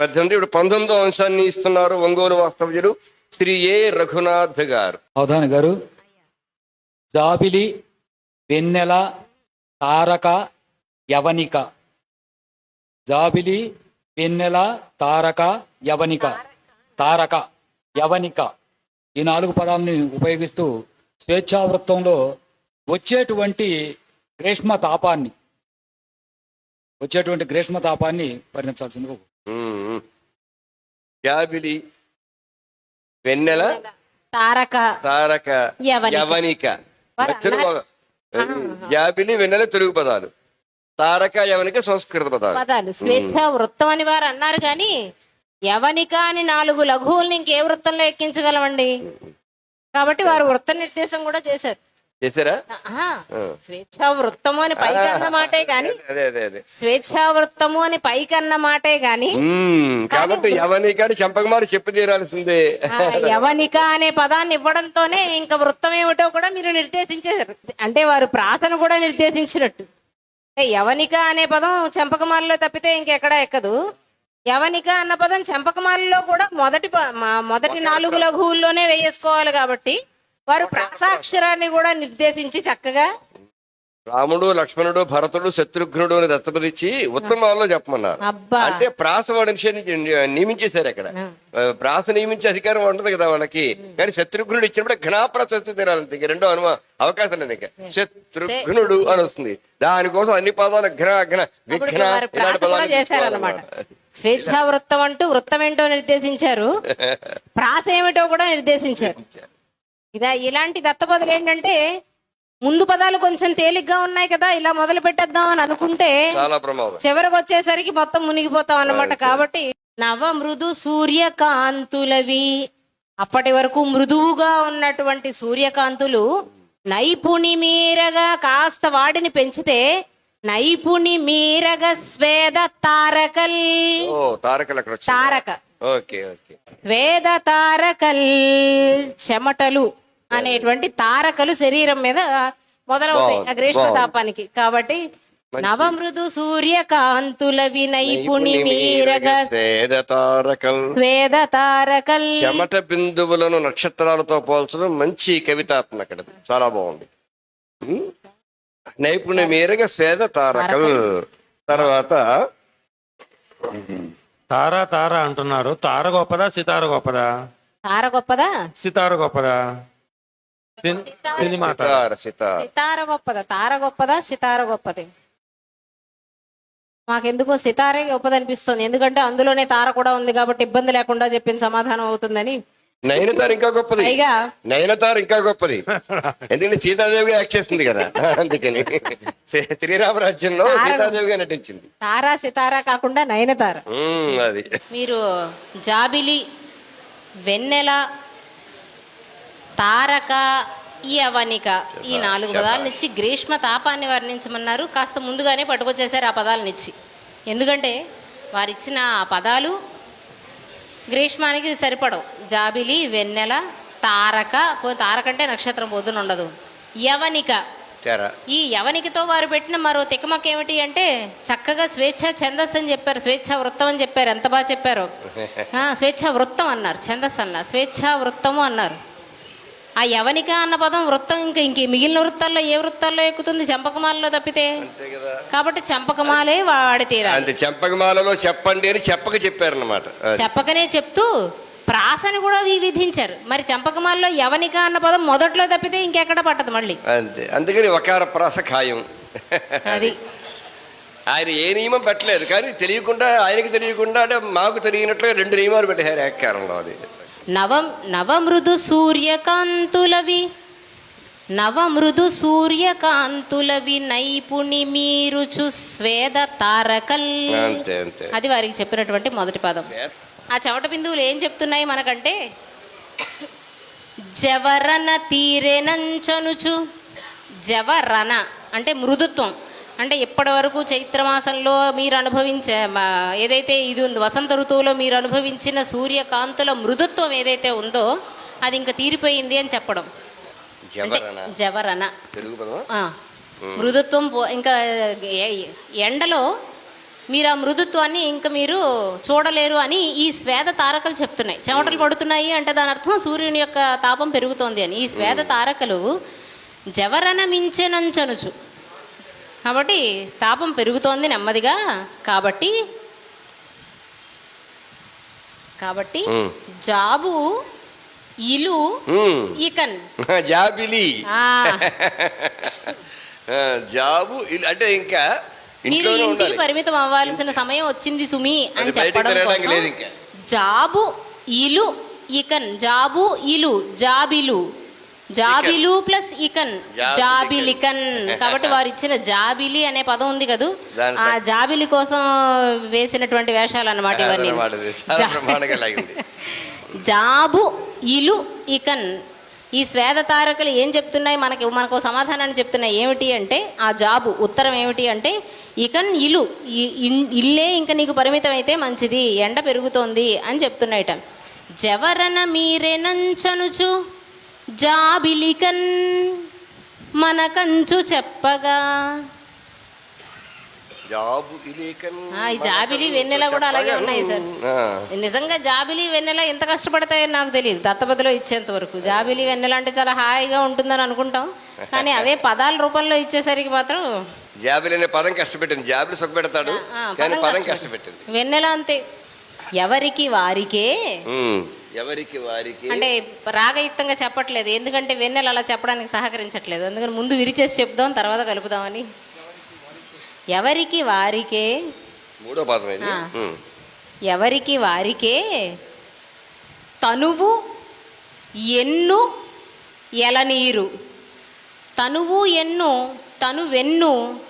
పద్దెనిమిది ఇప్పుడు పంతొమ్మిదో అంశాన్ని ఇస్తున్నారు ఒంగోలు వాస్తవ్యులు శ్రీ ఏ. రఘునాథ్ గారు. అవధాని గారు జాబిలి వెన్నెల తారక యవనిక. జాబిలి వెన్నెల తారక యవనిక. తారక యవనిక. ఈ నాలుగు పదాలని ఉపయోగిస్తూ స్వేచ్ఛావృత్తంలో వచ్చేటువంటి గ్రీష్మ తాపాన్ని వచ్చేటువంటి గ్రీష్మ తాపాన్ని వర్ణించాల్సిందిగా జాబిలి వెన్నెల తారక తారక యవనిక. జాబిలి వెన్నెల తెలుగు పదాలు. తారక యవనిక సంస్కృత పదాలు. పదాలు. స్వేచ్ఛ వృత్తం అని వారు అన్నారు కానీ యవనిక అని నాలుగు లఘువుల్ని ఇంకే వృత్తంలో ఎక్కించగలమండి. కాబట్టి వారు వృత్త నిర్దేశం కూడా చేశారు. చేశారా? స్వేచ్ఛా వృత్తము అని పైకి అన్న మాటే గాని అదే అదే అదే స్వేచ్ఛా వృత్తము అని పైకి అన్న మాటే గాని. కాబట్టి యవనికాని చంపకమారి చెప్పి తీరాల్సిందే. యవనిక అనే పదాన్ని ఇవ్వడంతోనే ఇంకా వృత్తం ఏమిటో కూడా మీరు నిర్దేశించారు. అంటే వారు ప్రాసను కూడా నిర్దేశించినట్టు. యవనిక అనే పదం చంపకమాలలో తప్పితే ఇంకెక్కడా ఎక్కదు. యవనిక అన్న పదం చంపకమాలలో కూడా మొదటి మొదటి నాలుగు లఘువుల్లోనే వేయేసుకోవాలి కాబట్టి వారు ప్రాసాక్షరాన్ని కూడా నిర్దేశించి చక్కగా రాముడు లక్ష్మణుడు భరతుడు శత్రుఘ్నుడు అని దత్తపదిచ్చి ఉత్తమాల్లో చెప్పమన్నారు. అంటే ప్రాస నియమించేశారు అక్కడ. ప్రాస నియమించే అధికారం ఉండదు కదా వాళ్ళకి. కానీ శత్రుఘ్నుడు ఇచ్చినప్పుడు ఘనాప్రాస ఇంక రెండో అనుమా అవకాశం లేదు ఇంకా. శత్రుఘ్నుడు అని వస్తుంది. దానికోసం అన్ని పదాలు ఘన ఘన విఘ్న ఇలాంటి పదాలు. స్వేచ్ఛా వృత్తం అంటూ వృత్తం ఏంటో నిర్దేశించారు. ప్రాస ఏమిటో కూడా నిర్దేశించారు. ఇదా ఇలాంటి దత్తపదులు ఏంటంటే ముందు పదాలు కొంచెం తేలిగ్గా ఉన్నాయి కదా ఇలా మొదలు పెట్టేద్దాం అని అనుకుంటే చివరికి వచ్చేసరికి మొత్తం మునిగిపోతాం అన్నమాట. కాబట్టి నవ మృదు సూర్యకాంతులవి. అప్పటి వరకు మృదువుగా ఉన్నటువంటి సూర్యకాంతులు నైపుణి మీరగా కాస్త వాడిని పెంచితే నైపుణి మీరగ స్వేద తారకల్. తారకలు. తారక. Okay okay. వేద తారకల్ చెమటలు. అనేటువంటి తారకలు శరీరం మీద మొదలవుతాయి ఆ గ్రీష్మ తాపానికి. కాబట్టి నవమృదు సూర్యకాంతుల వినైపుణి మీరగ సేద తారకల్. వేద తారకల్. చెమట బిందువులను నక్షత్రాలతో పోల్చడం మంచి కవితాత్మక చాలా బాగుంది. నైపుణ్య మీరగా స్వేద తారకల్. తర్వాత తార తార అంటున్నారు. తార గొప్పదా సితార గొప్పదా తార గొప్పదా సితార గొప్పదా తార సితార. గొప్పదా? తార గొప్పదా? సితార గొప్పది. మాకెందుకో సితారే గొప్పది అనిపిస్తుంది ఎందుకంటే అందులోనే తార కూడా ఉంది కాబట్టి ఇబ్బంది లేకుండా చెప్పిన సమాధానం అవుతుందని. నయనతార ఇంకా గొప్పది. నయనతార ఇంకా గొప్పది. ఎందుకంటే సీతాదేవిగా యాక్ట్ చేస్తుంది కదా. అందుకని. శ్రీ- శ్రీరామరాజ్యంలో సీతాదేవిగా నటించింది. తారా సితారా కాకుండా నయనతార. అది. మీరు జాబిలి వెన్నెల తారక యవనిక. ఈ నాలుగు పదాలనిచ్చి గ్రీష్మ తాపాన్ని వర్ణించమన్నారు. కాస్త ముందుగానే పట్టుకొచ్చేసారు ఆ పదాలనిచ్చి. ఎందుకంటే వారిచ్చిన ఆ పదాలు గ్రీష్మానికి సరిపడవు. జాబిలి వెన్నెల తారక పో తారక అంటే నక్షత్రం పొద్దున ఉండదు. యవనిక. ఈ యవనికతో వారు పెట్టిన మరో తికమక ఏమిటి అంటే చక్కగా స్వేచ్ఛ ఛందస్సు అని చెప్పారు. స్వేచ్ఛ వృత్తం అని చెప్పారు. ఎంత బాగా చెప్పారు. స్వేచ్ఛ వృత్తం అన్నారు. ఛందస్సు అన్నారు. స్వేచ్ఛ వృత్తము అన్నారు. ఆ యవనిక అన్న పదం వృత్తం ఇంకా ఇంక మిగిలిన వృత్తాల్లో ఏ వృత్తాల్లో ఎక్కుతుంది? చంపకమాలలో తప్పితే. కాబట్టి చంపకమాలే వాడి తీరాలి. అంతే చెంపకమాలలో చెప్పండి అని చెప్పక చెప్పారన్నమాట. అది. చెప్పకనే చెప్తూ ప్రాసని కూడా విధించారు. మరి చంపకమాలలో యవనిక అన్న పదం మొదట్లో తప్పితే ఇంకెక్కడ పట్టదు మళ్ళీ? అంతే. అందుకని వకార ప్రాస ఖాయం. అది. ఆయన ఏ నియమం పెట్టలేదు. కానీ తెలియకుండా ఆయనకి తెలియకుండా అంటే మాకు తెలియనట్లుగా రెండు నియమాలు పెట్టారు ఏకారంలో అది. నవం నవమృదు సూర్యకాంతులవి. నవమృదు సూర్యకాంతులవి నైపుణి మీరుచు స్వేద తారకల్. అది వారికి చెప్పినటువంటి మొదటి పదం. ఆ చెమట బిందువులు ఏం చెప్తున్నాయి మనకంటే? జవరన తీరెనంచనుచు జవరన అంటే మృదుత్వం. అంటే ఇప్పటి వరకు చైత్రమాసంలో మీరు అనుభవించే ఏదైతే ఇది ఉంది వసంత ఋతువులో మీరు అనుభవించిన సూర్యకాంతుల మృదుత్వం ఏదైతే ఉందో అది ఇంకా తీరిపోయింది అని చెప్పడం. అంటే ఆ, మృదుత్వం ఇంకా ఎండలో మీరు ఆ మృదుత్వాన్ని ఇంకా మీరు చూడలేరు అని ఈ స్వేద తారకలు చెప్తున్నాయి. చెమటలు పడుతున్నాయి అంటే దాని అర్థం సూర్యుని యొక్క తాపం పెరుగుతోంది అని. ఈ స్వేద తారకలు జవరన మించెనంచనుచు. కాబట్టి తాపం పెరుగుతోంది నెమ్మదిగా. కాబట్టి కాబట్టి. జాబు ఇలు. ఇకన్. జాబిలి. జాబు అంటే ఇంకా మీరు ఇంటికి పరిమితం అవ్వాల్సిన సమయం వచ్చింది సుమి అని చెప్పడం కోసం. జాబు ఇలు ఇకన్. జాబు ఇలు జాబిలు. జాబిలు ప్లస్ ఇకన్. జాబిలికన్. కాబట్టి వారు ఇచ్చిన జాబిలి అనే పదం ఉంది కదూ? ఆ జాబిలి కోసం వేసినటువంటి వేషాలు అన్నమాట ఇవన్నీ జాబు ఇలు ఇకన్. ఈ స్వేద తారకలు ఏం చెప్తున్నాయి? మనకి మనకు సమాధానాన్ని చెప్తున్నాయి. ఏమిటి అంటే ఆ జాబు ఉత్తరం ఏమిటి అంటే ఇకన్ ఇలు ఇల్లే ఇంకా నీకు పరిమితం అయితే మంచిది. ఎండ పెరుగుతోంది అని చెప్తున్నాయిట. జవరన మీరెనంచనుచు జాబిలికన్ మన కంచు చెప్పగా జాబిలి వెన్నెల కూడా అలాగే ఉన్నాయి సార్. నిజంగా జాబిలి వెన్నెల ఎంత కష్టపడతాయని నాకు తెలియదు. దత్తపదిలో ఇచ్చేంత వరకు. జాబిలి వెన్నెల అంటే చాలా హాయిగా ఉంటుందని అనుకుంటాం. కానీ అవే పదాల రూపంలో ఇచ్చేసరికి మాత్రం జాబిలి అనే పదం కష్టపెట్టింది. జాబిలి సుఖపెడతాడు కానీ పదం కష్టపెట్టింది. వెన్నెల అంతే. ఎవరికి వారికే. ఎవరికి వారికి అంటే రాగయుక్తంగా చెప్పట్లేదు. ఎందుకంటే వెన్నెల అలా చెప్పడానికి సహకరించట్లేదు. అందుకని ముందు విరిచేసి చెప్దాం తర్వాత కలుపుదామని. ఎవరికి వారికే మూడో పదం. ఎవరికి వారికే తనువు ఎన్ను ఎలనీరు. తనువు ఎన్ను తనువెన్ను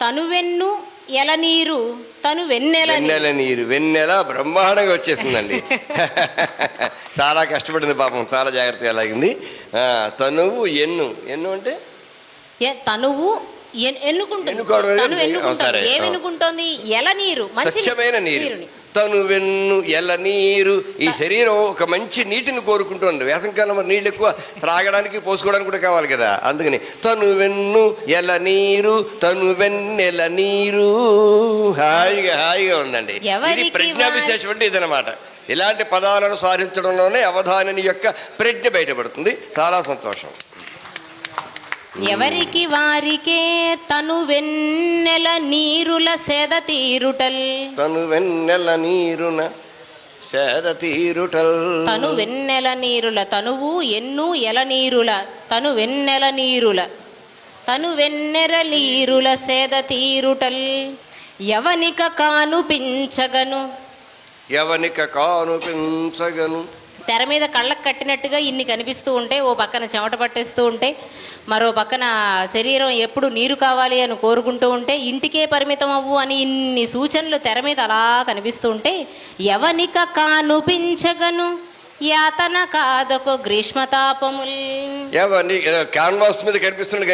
తనువెన్ను ఎలనీరు తను వెన్నెల వెన్నెల నీరు. వెన్నెల బ్రహ్మాండంగా వచ్చేసిందండి. చాలా కష్టపడింది పాపం. చాలా జాగ్రత్తగా లాగింది తనువు ఎన్ను. ఎన్ను అంటే? తనువు ఎన్- ఎన్నుకుంటుంది? తను ఎన్నుకుంటుంది. ఏమి ఎన్నుకుంటోంది? ఎలనీరు మంచి స్వచ్ఛమైన నీరు. నీరుని. తను వెన్ను ఎల్ల నీరు. ఈ శరీరం ఒక మంచి నీటిని కోరుకుంటుంది. వేసవికాలం మరి నీళ్ళు ఎక్కువ త్రాగడానికి పోసుకోవడానికి కూడా కావాలి కదా. అందుకని తను వెన్ను ఎల్ల నీరు తను వెన్నెల నీరు. హాయిగా హాయిగా ఉందండి. ఇది ఎవరికి ప్రజ్ఞా వా- విశేషం అంటే ఇదనమాట ఇలాంటి పదాలను సాధించడంలోనే అవధానిని యొక్క ప్రజ్ఞ బయటపడుతుంది. చాలా సంతోషం. ఎవరికి వారికే తను వెన్నెల నీరుల సెద తీరుటల్. తను వెన్నెల నీరున సేద తీరుటల్. తను వెన్నెల నీరుల తనువు ఎన్ను ఎల నీరుల తను వెన్నెల నీరుల తను వెన్నెర నీరుల సేద తీరుటల్. యవనిక కానుపించగను ఎవనిక కానుపించగను తెర మీద కళ్ళకు కట్టినట్టుగా ఇన్ని కనిపిస్తూ ఉంటే ఓ పక్కన చెమట పట్టేస్తూ ఉంటే మరో పక్కన శరీరం ఎప్పుడు నీరు కావాలి అని కోరుకుంటూ ఉంటే ఇంటికే పరిమితం అవ్వు అని ఇన్ని సూచనలు తెర మీద అలా కనిపిస్తూ ఉంటే యవనిక కానుపించగను యాతన కాదొక గ్రీష్మతాపముల్ ఎవని క్యాన్వాస్ మీద కనిపిస్తున్నాడు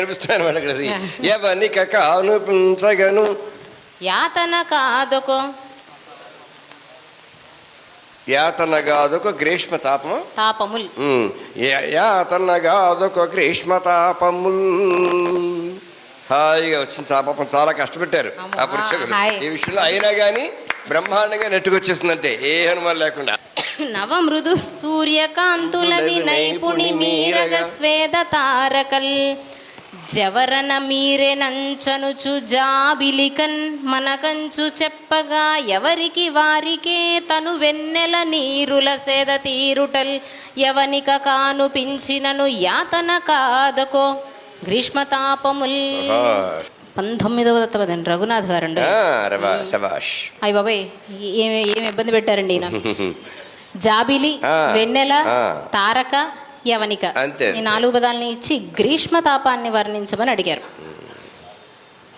ఇక్కడ అది. ఎవనిక కానుపించగను యాతన కాదొక యాతనగాదొక గ్రీష్మ తాపము తాపముల్ యాతనగాదొక గ్రీష్మ తాపముల్ హాయిగా వచ్చింది ఆ పాపం చాలా కష్టపెట్టారు. ఆ పురుషులు. ఈ విషయంలో అయినా కానీ బ్రహ్మాండంగా నెట్టుకొచ్చేసింది అంతే. ఏ హనుమాన్ లేకుండా. నవ మృదు సూర్యకాంతులవి నైపుణి మీరగ. స్వేద తారకల్. జవరన మీరెనంచనుచు జాబిలికన్ మనకంచు చెప్పగా ఎవరికి వారికే తను వెన్నెల నీరుల సేద తీరుటల్ యవనిక కానుపించినను యాతన కాదకో గ్రీష్మతాపముల్. పంతొమ్మిదవ తపదండి రఘునాథ్ గారండి. శబాష్ అయ్య బాబాయ్ ఏమి ఏమి ఇబ్బంది పెట్టారండి ఈయన? జాబిలి వెన్నెల. తారక యవనిక అంతే. ఈ నాలుగు పదాలని ఇచ్చి గ్రీష్మ తాపాన్ని వర్ణించమని అడిగారు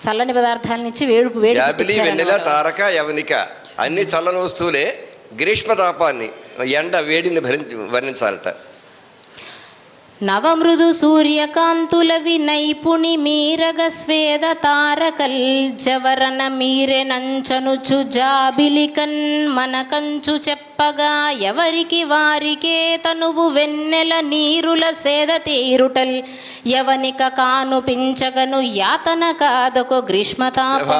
చల్లని పదార్థాలను ఇచ్చి వేడు వేడి. వెన్నెల తారక యవనిక అన్ని చల్లని వస్తువులే గ్రీష్మ తాపాన్ని ఎండ వేడిని భరించి వర్ణించాలట నవమృదు సూర్యకాంతుల వినైపుణి మీరగ స్వేద తారకల్ జవరన మీరె నంచనుచు జాబిలికన్ మనకంచు చెప్పగా ఎవరికి వారికే తనువు వెన్నెల నీరుల సేద తీరుటల్ యవనిక కాను పించగను యాతన కాదొక గ్రీష్మతాప